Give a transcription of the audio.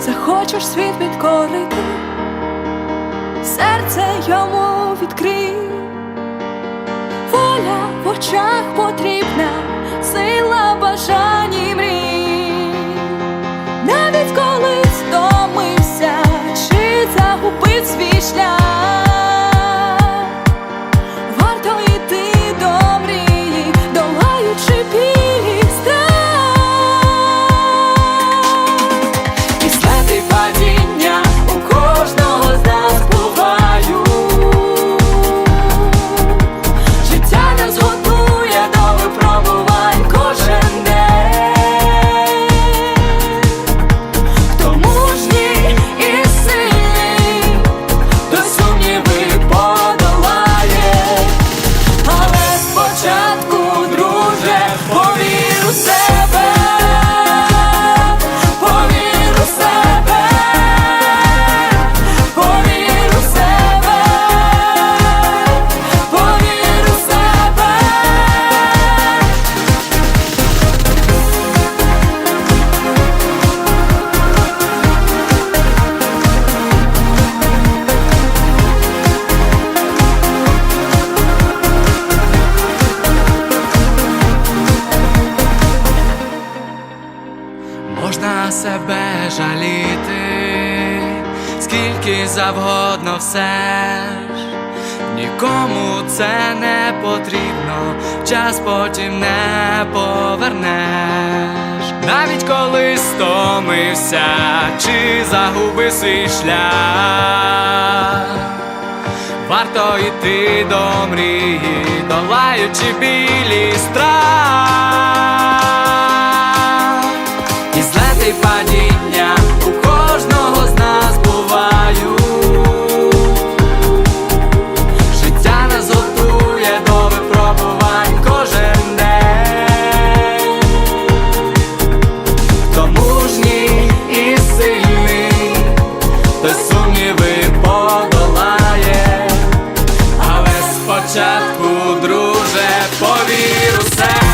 захочеш світ підкорити, серце йому відкрий, воля в очах потрібна, сила бажань і мрій, себе жаліти, скільки завгодно все ж нікому це не потрібно, час потім не повернеш. Навіть коли стомився чи загубив свій шлях, варто йти до мрії, долаючи білі. друже, повір у себе